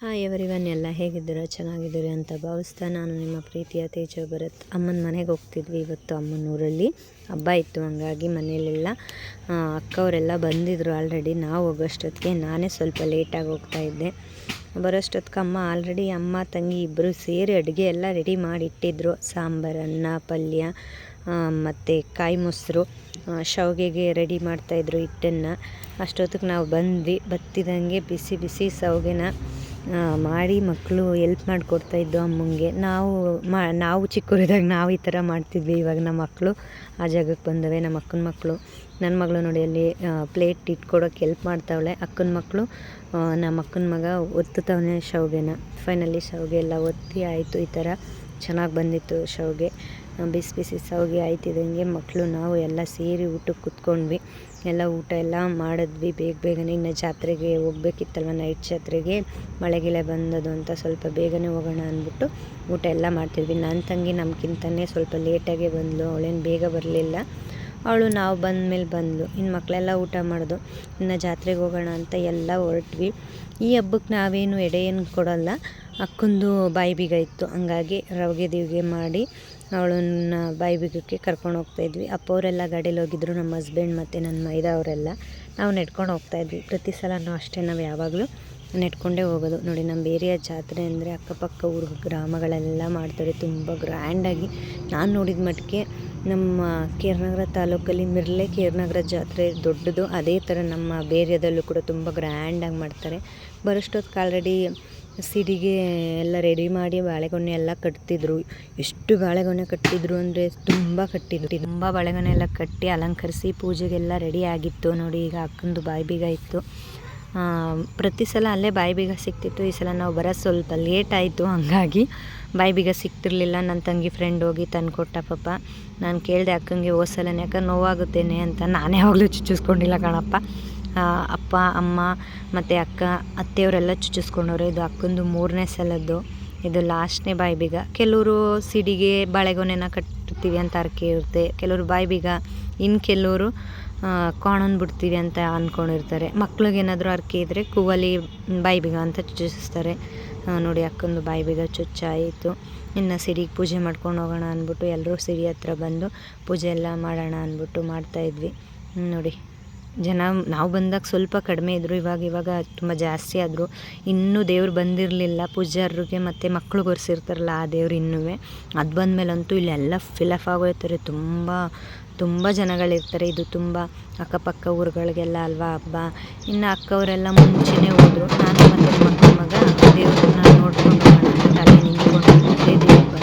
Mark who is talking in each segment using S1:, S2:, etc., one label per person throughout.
S1: Hi everyone ಎಲ್ಲ ಹೇಗಿದ್ದೀರ? ಚೆನ್ನಾಗಿದ್ದೀರಿ ಅಂತ ಭಾವಿಸ್ತಾ ನಾನು ನಿಮ್ಮ ಪ್ರೀತಿಯ ತೇಜ ಭರತ್. ಅಮ್ಮನ ಮನೆಗೆ ಹೋಗ್ತಿದ್ವಿ ಇವತ್ತು ಅಮ್ಮನ ಊರಲ್ಲಿ ಹಬ್ಬ ಇತ್ತು, ಹಂಗಾಗಿ ಮನೆಯಲ್ಲೆಲ್ಲ ಅಕ್ಕವರೆಲ್ಲ ಬಂದಿದ್ದರು ಆಲ್ರೆಡಿ ನಾವು ಹೋಗೋಷ್ಟೊತ್ತಿಗೆ ನಾನೇ ಸ್ವಲ್ಪ ಲೇಟಾಗಿ ಹೋಗ್ತಾ ಇದ್ದೆ. ಬರೋಷ್ಟೊತ್ತಿಗೆ ಅಮ್ಮ ಆಲ್ರೆಡಿ ಅಮ್ಮ, ತಂಗಿ ಇಬ್ಬರು ಸೇರಿ ಅಡುಗೆ ಎಲ್ಲ ರೆಡಿ ಮಾಡಿ ಇಟ್ಟಿದ್ರು ಸಾಂಬಾರು, ಅನ್ನ, ಪಲ್ಯ ಮತ್ತು ಕಾಯಿ ಮೊಸರು ಶಾವಿಗೆಗೆ ರೆಡಿ ಮಾಡ್ತಾಯಿದ್ರು ಹಿಟ್ಟನ್ನು. ಅಷ್ಟೊತ್ತಿಗೆ ನಾವು ಬಂದ್ವಿ. ಬತ್ತಿದಂಗೆ ಬಿಸಿ ಬಿಸಿ ಶಾವ್ಗೆನ ಮಾಡಿ ಮಕ್ಕಳು ಎಲ್ಪ್ ಮಾಡಿಕೊಡ್ತಾ ಇದ್ದು ಅಮ್ಮಂಗೆ. ನಾವು ಮಾ, ನಾವು ಚಿಕ್ಕವರಿದ್ದಾಗ ನಾವು ಈ ಥರ ಮಾಡ್ತಿದ್ವಿ ಇವಾಗ ನಮ್ಮ ಮಕ್ಕಳು ಆ ಜಾಗಕ್ಕೆ ಬಂದವೆ, ನಮ್ಮ ಅಕ್ಕನ ಮಕ್ಕಳು ನನ್ನ ಮಗಳು ನೋಡಿ ಅಲ್ಲಿ ಪ್ಲೇಟ್ ಇಟ್ಕೊಡೋಕ್ಕೆ ಎಲ್ಪ್ ಮಾಡ್ತಾವಳೆ. ಅಕ್ಕನ ಮಕ್ಕಳು ನಮ್ಮ ಅಕ್ಕನ ಮಗ ಒತ್ತುತ್ತವನೆ ಶಾವಿಗೆನ. ಫೈನಲಿ ಶಾವಿಗೆ ಎಲ್ಲ ಒತ್ತಿ ಆಯಿತು ಈ ಥರ. ಚೆನ್ನಾಗಿ ಬಂದಿತ್ತು ಶಾವ್ಗೆ. ಬಿಸಿ ಬಿಸಿ ಸೌಗೆ ಆಯ್ತಿದ್ದಂಗೆ ಮಕ್ಕಳು ನಾವು ಎಲ್ಲ ಸೇರಿ ಊಟಕ್ಕೆ ಕುತ್ಕೊಂಡ್ವಿ. ಎಲ್ಲ ಊಟ ಎಲ್ಲ ಮಾಡಿದ್ವಿ. ಬೇಗ ಬೇಗನೆ ಇನ್ನು ಜಾತ್ರೆಗೆ ಹೋಗ್ಬೇಕಿತ್ತಲ್ವ ನೈಟ್ ಜಾತ್ರೆಗೆ. ಮಳೆಗಿಳೆ ಬಂದದು ಅಂತ ಸ್ವಲ್ಪ ಬೇಗನೆ ಹೋಗೋಣ ಅಂದ್ಬಿಟ್ಟು ಊಟ ಎಲ್ಲ ಮಾಡ್ತಿದ್ವಿ. ನನ್ನ ತಂಗಿ ನಮ್ಗಿಂತನೇ ಸ್ವಲ್ಪ ಲೇಟಾಗೆ ಬಂದಳು ಅವಳೇನು ಬೇಗ ಬರಲಿಲ್ಲ. ಅವಳು ನಾವು ಬಂದ ಮೇಲೆ ಬಂದಳು ಇನ್ನು ಮಕ್ಕಳೆಲ್ಲ ಊಟ ಮಾಡೋದು. ಇನ್ನು ಜಾತ್ರೆಗೆ ಹೋಗೋಣ ಅಂತ ಎಲ್ಲ ಹೊರಟ್ವಿ. ಈ ಹಬ್ಬಕ್ಕೆ ನಾವೇನು ಎಡೆ ಏನು ಕೊಡೋಲ್ಲ. ಅಕ್ಕಂದು ಬಾಯಿ ಬೀಗ ಇತ್ತು. ಹಂಗಾಗಿ ರವಿಗೆ ದೇವಿಗೆ ಮಾಡಿ ಅವಳನ್ನ ಬಾಯಿ ಬೀಗಕ್ಕೆ ಕರ್ಕೊಂಡು ಹೋಗ್ತಾಯಿದ್ವಿ ಅಪ್ಪ ಅವರೆಲ್ಲ ಗಾಡೀಲಿ ಹೋಗಿದ್ರು, ನಮ್ಮ ಹಸ್ಬೆಂಡ್ ಮತ್ತು ನನ್ನ ಮೈದ ಅವರೆಲ್ಲ. ನಾವು ನೆಡ್ಕೊಂಡು ಹೋಗ್ತಾಯಿದ್ವಿ ಪ್ರತಿ ಸಲನೂ ಅಷ್ಟೇ, ನಾವು ಯಾವಾಗಲೂ ನೆಡ್ಕೊಂಡೇ ಹೋಗೋದು. ನೋಡಿ ನಮ್ಮ ಏರಿಯಾ ಜಾತ್ರೆ ಅಂದರೆ ಅಕ್ಕಪಕ್ಕ ಊರು, ಗ್ರಾಮಗಳೆಲ್ಲ ಮಾಡ್ತಾರೆ ತುಂಬ ಗ್ರ್ಯಾಂಡಾಗಿ. ನಾನು ನೋಡಿದ ಮಟ್ಟಿಗೆ ನಮ್ಮ ಕೇರ್ನಗರ ತಾಲೂಕಲ್ಲಿ ಮಿರ್ಲೆ ಕೇರ್ನಗರ ಜಾತ್ರೆ ದೊಡ್ಡದು. ಅದೇ ಥರ ನಮ್ಮ ಬೇರೆಯದಲ್ಲೂ ಕೂಡ ತುಂಬ ಗ್ರ್ಯಾಂಡಾಗಿ ಮಾಡ್ತಾರೆ. ಬರೋಷ್ಟೊತ್ತಿಗೆ ಆಲ್ರೆಡಿ ಸಿಡಿಗೆ ಎಲ್ಲ ರೆಡಿ ಮಾಡಿ ಬಾಳೆಗೊನೆ ಎಲ್ಲ ಕಟ್ತಿದ್ರು. ಎಷ್ಟು ಬಾಳೆಗೊನೆ ಕಟ್ಟಿದ್ರು ಅಂದರೆ ತುಂಬ ಕಟ್ಟಿದ್ರು. ತುಂಬ ಬಾಳೆಗೊನೆ ಎಲ್ಲ ಕಟ್ಟಿ ಅಲಂಕರಿಸಿ ಪೂಜೆಗೆಲ್ಲ ರೆಡಿ ಆಗಿತ್ತು. ನೋಡಿ, ಈಗ ಅಕ್ಕಂದು ಬಾಯಿ ಬೀಗ ಇತ್ತು. ಪ್ರತಿ ಸಲ ಅಲ್ಲೇ ಬಾಯಿ ಬೀಗ ಸಿಕ್ತಿತ್ತು. ಈ ಸಲ ನಾವು ಬರೋ ಸ್ವಲ್ಪ ಲೇಟ್ ಆಯಿತು. ಹಾಗಾಗಿ ಬಾಯಿ ಬೀಗ ಸಿಕ್ತಿರ್ಲಿಲ್ಲ. ನನ್ನ ತಂಗಿ ಫ್ರೆಂಡ್ ಹೋಗಿ ತಂದುಕೊಟ್ಟ ಪಾಪ. ನಾನು ಕೇಳಿದೆ ಅಕ್ಕಂಗೆ ಓಸಲನೇ ಯಾಕೆ ನೋವಾಗುತ್ತೇನೆ ಅಂತ. ನಾನೇ ಯಾವಾಗಲೂ ಚುಚ್ಚಿಸ್ಕೊಂಡಿಲ್ಲ ಕಣಪ್ಪ. ಅಪ್ಪ, ಅಮ್ಮ ಮತ್ತು ಅಕ್ಕ, ಅತ್ತೆಯವರೆಲ್ಲ ಚುಚ್ಚಿಸ್ಕೊಂಡವ್ರೆ. ಇದು ಅಕ್ಕಂದು ಮೂರನೇ ಸಲದ್ದು. ಇದು ಲಾಸ್ಟ್ನೇ ಬಾಯಿ ಬೀಗ ಕೆಲವರು ಸಿಡಿಗೆ ಬಾಳೆಗೊನೆನ ಕಟ್ಟುತ್ತೀವಿ ಅಂತ ಅರ್ಕೆ ಇರುತ್ತೆ. ಕೆಲವರು ಬಾಯಿ ಬೀಗ ಇನ್ನು ಕೆಲವರು ಕಾಣನ್ ಬಿಡ್ತೀವಿ ಅಂತ ಅಂದ್ಕೊಂಡಿರ್ತಾರೆ ಮಕ್ಳಿಗೇನಾದರೂ ಅರ್ಕೆ ಇದ್ದರೆ ಕೂವಲಿ ಬಾಯಿ ಬೀಗ ಅಂತ ಚುಚ್ಚಿಸ್ತಾರೆ. ನೋಡಿ, ಅಕ್ಕಂದು ಬಾಯಿ ಬೀಗ ಚುಚ್ಚಾಯಿತು. ಇನ್ನು ಸಿಡಿಗೆ ಪೂಜೆ ಮಾಡ್ಕೊಂಡು ಹೋಗೋಣ ಅಂದ್ಬಿಟ್ಟು ಎಲ್ಲರೂ ಸಿಡಿ ಹತ್ರ ಬಂದು ಪೂಜೆ ಎಲ್ಲ ಮಾಡೋಣ ಅಂದ್ಬಿಟ್ಟು ಮಾಡ್ತಾಯಿದ್ವಿ ನೋಡಿ. ಜನ ನಾವು ಬಂದಾಗ ಸ್ವಲ್ಪ ಕಡಿಮೆ ಇದ್ದರು ಇವಾಗ ಇವಾಗ ತುಂಬ ಜಾಸ್ತಿ ಆದರು. ಇನ್ನೂ ದೇವ್ರು ಬಂದಿರಲಿಲ್ಲ ಪೂಜಾರಿಗೆ ಮತ್ತು ಮಕ್ಕಳು ಒರೆಸಿರ್ತಾರಲ್ಲ ಆ ದೇವ್ರು ಇನ್ನೂ ಅದು ಬಂದಮೇಲಂತೂ ಇಲ್ಲೆಲ್ಲ ಫಿಲಪ್ ಆಗೋಯ್ತಾರೆ. ತುಂಬ ತುಂಬ ಜನಗಳಿರ್ತಾರೆ. ಇದು ತುಂಬ ಅಕ್ಕಪಕ್ಕ ಊರುಗಳಿಗೆಲ್ಲ ಅಲ್ವಾ, ಹಬ್ಬ. ಇನ್ನು ಅಕ್ಕವರೆಲ್ಲ ಮುಂಚೆನೇ ಹೋದರು. ನಾನು ಮತ್ತು ಮಗ ದೇವ್ರನ್ನ ನೋಡ್ಕೊಂಡು ತಲೆ ನಿಂತ್ಕೊಂಡು ದೇವ್ರು.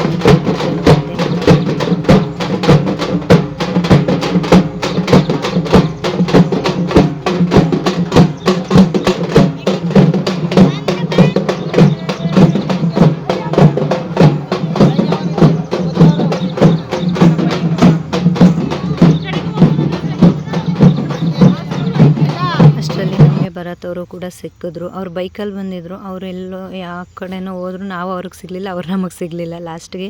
S1: ಭರತ್ ಕೂಡ ಸಿಕ್ಕಿದ್ರು. ಅವ್ರು ಬೈಕಲ್ಲಿ ಬಂದಿದ್ರು. ಅವರೆಲ್ಲೋ ಯಾವ ಕಡೆನೋ ಹೋದ್ರು. ನಾವು ಅವ್ರಿಗೆ ಸಿಗಲಿಲ್ಲ. ಅವ್ರು ನಮಗೆ ಸಿಗಲಿಲ್ಲ. ಲಾಸ್ಟ್ಗೆ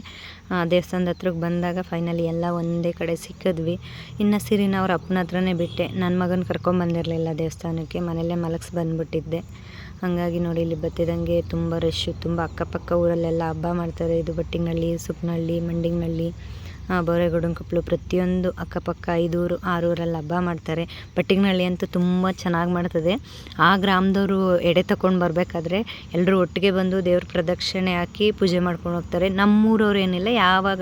S1: ದೇವಸ್ಥಾನದ ಹತ್ರಕ್ಕೆ ಬಂದಾಗ ಫೈನಲಿ ಎಲ್ಲ ಒಂದೇ ಕಡೆ ಸಿಕ್ಕಿದ್ವಿ. ಇನ್ನು ಸಿರಿನ ಅವ್ರ ಅಪ್ಪನ ಹತ್ರನೇ ಬಿಟ್ಟೆ. ನನ್ನ ಮಗನ ಕರ್ಕೊಂಬಂದಿರಲಿಲ್ಲ ದೇವಸ್ಥಾನಕ್ಕೆ. ಮನೆಯಲ್ಲೇ ಮಲಗಿಸಿ ಬಂದುಬಿಟ್ಟಿದ್ದೆ. ಹಾಗಾಗಿ ನೋಡಿ ಇಲ್ಲಿ ಬತ್ತಿದಂಗೆ ತುಂಬ ರಶ್ಶು ತುಂಬ ಅಕ್ಕಪಕ್ಕ ಊರಲ್ಲೆಲ್ಲ ಹಬ್ಬ ಮಾಡ್ತಾರೆ. ಇದು ಬಟ್ಟಿಂಗ್ನಳ್ಳಿ ಸುಪ್ನಳ್ಳಿ ಮಂಡಿಂಗ್ನಳ್ಳಿ ಬೋರೆಗೌಡನ ಕೊಪ್ಪಲು ಪ್ರತಿಯೊಂದು ಅಕ್ಕಪಕ್ಕ ಐದೂರು, ಆರೂರಲ್ಲಿ ಹಬ್ಬ ಮಾಡ್ತಾರೆ. ಬಟ್ಟಿಗ್ನಳ್ಳಿ ಅಂತೂ ತುಂಬ ಚೆನ್ನಾಗಿ ಮಾಡ್ತದೆ. ಆ ಗ್ರಾಮದವರು ಎಡೆ ತಗೊಂಡು ಬರಬೇಕಾದ್ರೆ ಎಲ್ಲರೂ ಒಟ್ಟಿಗೆ ಬಂದು ದೇವ್ರ ಪ್ರದಕ್ಷಿಣೆ ಹಾಕಿ ಪೂಜೆ ಮಾಡ್ಕೊಂಡು ಹೋಗ್ತಾರೆ. ನಮ್ಮೂರವ್ರು ಏನಿಲ್ಲ, ಯಾವಾಗ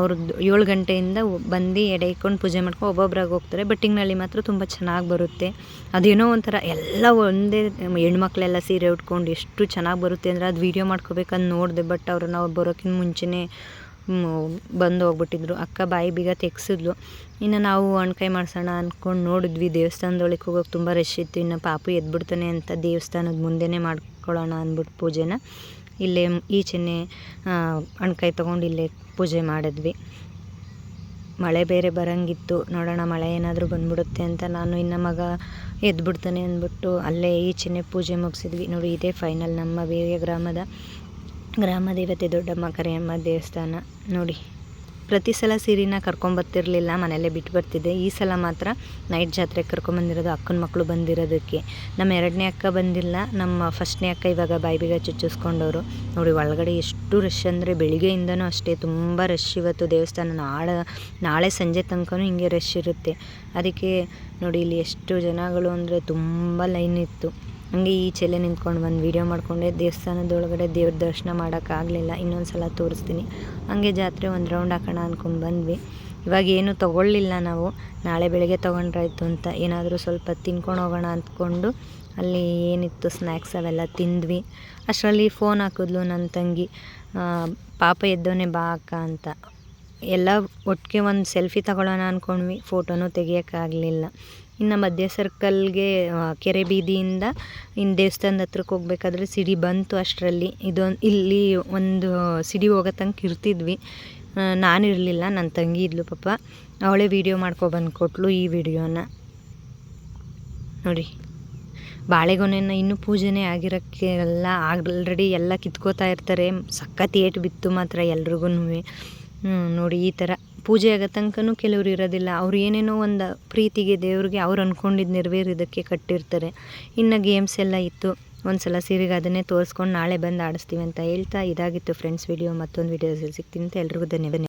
S1: ಅವ್ರದ್ದು ಏಳು ಗಂಟೆಯಿಂದ ಬಂದು ಎಡೆ ಇಕ್ಕೊಂಡು ಪೂಜೆ ಮಾಡ್ಕೊಂಡು ಒಬ್ಬೊಬ್ರಾಗಿ ಹೋಗ್ತಾರೆ. ಹಳ್ಳಿ ಮಾತ್ರ ತುಂಬ ಚೆನ್ನಾಗಿ ಬರುತ್ತೆ. ಅದೇನೋ ಒಂಥರ ಎಲ್ಲ ಒಂದೇ ಹೆಣ್ಮಕ್ಳೆಲ್ಲ ಸೀರೆ ಉಟ್ಕೊಂಡು ಎಷ್ಟು ಚೆನ್ನಾಗಿ ಬರುತ್ತೆ ಅಂದರೆ ಅದು ವೀಡಿಯೋ ಮಾಡ್ಕೋಬೇಕಂದು ನೋಡಿದೆ ಬಟ್ ಅವ್ರನ್ನ ನಾವು ಬರೋಕ್ಕಿಂತ ಮುಂಚೆನೇ ಬಂದು ಹೋಗ್ಬಿಟ್ಟಿದ್ರು. ಅಕ್ಕ ಬಾಯಿ ಬೀಗ ತೆಗ್ಸಿದ್ಲು. ಇನ್ನು ನಾವು ಅಣ್ಕಾಯಿ ಮಾಡ್ಸೋಣ ಅಂದ್ಕೊಂಡು ನೋಡಿದ್ವಿ. ದೇವಸ್ಥಾನದೊಳಗೆ ಹೋಗೋಕೆ ತುಂಬ ರಶ್ ಇತ್ತು. ಇನ್ನು ಪಾಪು ಎದ್ಬಿಡ್ತಾನೆ ಅಂತ ದೇವಸ್ಥಾನದ ಮುಂದೆನೇ ಮಾಡ್ಕೊಳ್ಳೋಣ ಅಂದ್ಬಿಟ್ಟು ಪೂಜೆನ. ಇಲ್ಲೇ ಈಚೆನೆ ಅಣ್ಕಾಯಿ ತೊಗೊಂಡು ಇಲ್ಲೇ ಪೂಜೆ ಮಾಡಿದ್ವಿ. ಮಳೆ ಬೇರೆ ಬರಂಗಿತ್ತು. ನೋಡೋಣ ಮಳೆ ಏನಾದರೂ ಬಂದ್ಬಿಡುತ್ತೆ ಅಂತ ನಾನು ಇನ್ನು ಮಗ ಎದ್ಬಿಡ್ತಾನೆ ಅಂದ್ಬಿಟ್ಟು ಅಲ್ಲೇ ಈಚೆನೆ ಪೂಜೆ ಮುಗಿಸಿದ್ವಿ. ನೋಡಿ, ಇದೇ ಫೈನಲ್ ನಮ್ಮ ಬೇರೆ ಗ್ರಾಮದ ಗ್ರಾಮ ದೇವತೆ ದೊಡ್ಡಮ್ಮ ಕರಿಯಮ್ಮ ದೇವಸ್ಥಾನ. ನೋಡಿ, ಪ್ರತಿ ಸಲ ಸೀರೆನ ಕರ್ಕೊಂಬರ್ತಿರ್ಲಿಲ್ಲ ಮನೆಯಲ್ಲೇ ಬಿಟ್ಟು ಬರ್ತಿದ್ದೆ. ಈ ಸಲ ಮಾತ್ರ ನೈಟ್ ಜಾತ್ರೆಗೆ ಕರ್ಕೊಂಬಂದಿರೋದು ಅಕ್ಕನ ಮಕ್ಕಳು ಬಂದಿರೋದಕ್ಕೆ. ನಮ್ಮ ಎರಡನೇ ಅಕ್ಕ ಬಂದಿಲ್ಲ, ನಮ್ಮ ಫಸ್ಟ್ನೇ ಅಕ್ಕ ಇವಾಗ ಬಾಯಿ ಬೀಗ ಚುಚ್ಚಿಸ್ಕೊಂಡವರು. ನೋಡಿ, ಒಳಗಡೆ ಎಷ್ಟು ರಶ್ ಅಂದರೆ ಬೆಳಿಗ್ಗೆಯಿಂದನೂ ಅಷ್ಟೇ, ತುಂಬ ರಶ್ ಇವತ್ತು ದೇವಸ್ಥಾನ. ನಾಳೆ ನಾಳೆ ಸಂಜೆ ತನಕನೂ ಹಿಂಗೆ ರಶ್ ಇರುತ್ತೆ. ಅದಕ್ಕೆ ನೋಡಿ, ಇಲ್ಲಿ ಎಷ್ಟು ಜನಗಳು ಅಂದರೆ ತುಂಬ ಲೈನ್ ಇತ್ತು. ಹಂಗೆ ಈಚೆಲೆ ನಿಂತ್ಕೊಂಡು ಬಂದು ವೀಡಿಯೋ ಮಾಡಿಕೊಂಡೆ. ದೇವಸ್ಥಾನದೊಳಗಡೆ ದೇವ್ರ ದರ್ಶನ ಮಾಡೋಕ್ಕಾಗಲಿಲ್ಲ ಇನ್ನೊಂದು ಸಲ ತೋರಿಸ್ತೀನಿ. ಹಂಗೆ ಜಾತ್ರೆ ಒಂದು ರೌಂಡ್ ಹಾಕೋಣ ಅಂದ್ಕೊಂಡು ಬಂದ್ವಿ. ಇವಾಗ ಏನು ತೊಗೊಳ್ಳಿಲ್ಲ ನಾವು. ನಾಳೆ ಬೆಳಗ್ಗೆ ತೊಗೊಂಡ್ರಾಯ್ತು ಅಂತ. ಏನಾದರೂ ಸ್ವಲ್ಪ ತಿನ್ಕೊಂಡು ಹೋಗೋಣ ಅಂದ್ಕೊಂಡು ಅಲ್ಲಿ ಏನಿತ್ತು ಸ್ನ್ಯಾಕ್ಸ್ ಅವೆಲ್ಲ ತಿಂದ್ವಿ. ಅಷ್ಟರಲ್ಲಿ ಫೋನ್ ಹಾಕಿದ್ಲು ನನ್ನ ತಂಗಿ. ಪಾಪ ಎದ್ದೋನೆ ಬಾ ಅಕ್ಕ ಅಂತ. ಎಲ್ಲ ಒಟ್ಟಿಗೆ ಒಂದು ಸೆಲ್ಫಿ ತಗೊಳ್ಳೋಣ ಅಂದ್ಕೊಂಡ್ವಿ ಫೋಟೋನೂ ತೆಗಿಯೋಕ್ಕಾಗಲಿಲ್ಲ ಇನ್ನು ಮಧ್ಯ ಸರ್ಕಲ್ಗೆ ಕೆರೆ ಬೀದಿಯಿಂದ ಇನ್ನು ದೇವಸ್ಥಾನದ ಹತ್ರಕ್ಕೆ ಹೋಗ್ಬೇಕಾದ್ರೆ ಸಿಡಿ ಬಂತು ಅಷ್ಟರಲ್ಲಿ. ಇದೊಂದು, ಇಲ್ಲಿ ಒಂದು ಸಿಡಿ ಹೋಗೋ ತನಕ ಇರ್ತಿದ್ವಿ. ನಾನಿರಲಿಲ್ಲ ನನ್ನ ತಂಗಿ ಇದ್ಲು ಪಾಪ. ಅವಳೇ ವೀಡಿಯೋ ಮಾಡ್ಕೊಬಂದು ಕೊಟ್ಲು ಈ ವಿಡಿಯೋನ ನೋಡಿ, ಬಾಳೆಗೊನೆಯನ್ನು ಇನ್ನೂ ಪೂಜೆನೇ ಆಗಿರೋಕ್ಕೆ ಎಲ್ಲ, ಆಲ್ರೆಡಿ ಎಲ್ಲ ಕಿತ್ಕೋತಾ ಇರ್ತಾರೆ. ಸಖತ್ ಏಟು ಬಿತ್ತು ಮಾತ್ರ ಎಲ್ರಿಗೂ ನೋಡಿ ಈ ಥರ ಪೂಜೆ ಆಗೋ ತನಕನೂ ಕೆಲವ್ರು ಇರೋದಿಲ್ಲ. ಅವ್ರು ಏನೇನೋ ಒಂದು ಪ್ರೀತಿಗೆ ದೇವ್ರಿಗೆ ಅವ್ರು ಅಂದ್ಕೊಂಡಿದ್ದು ನೆರವೇರಿದ್ದಕ್ಕೆ ಕಟ್ಟಿರ್ತಾರೆ. ಇನ್ನು ಗೇಮ್ಸ್ ಎಲ್ಲ ಇತ್ತು. ಒಂದು ಸಲ ಸೀರೆಗೆ ಅದನ್ನೇ ತೋರಿಸ್ಕೊಂಡು ನಾಳೆ ಬಂದು ಆಡಿಸ್ತೀವಿ ಅಂತ ಹೇಳ್ತಾ ಇದಾಗಿತ್ತು ಫ್ರೆಂಡ್ಸ್ ವಿಡಿಯೋ ಮತ್ತೊಂದು ವಿಡಿಯೋದಲ್ಲಿ ಸಿಗ್ತೀನಿ ಅಂತ ಎಲ್ರಿಗೂ ಧನ್ಯವಾದ.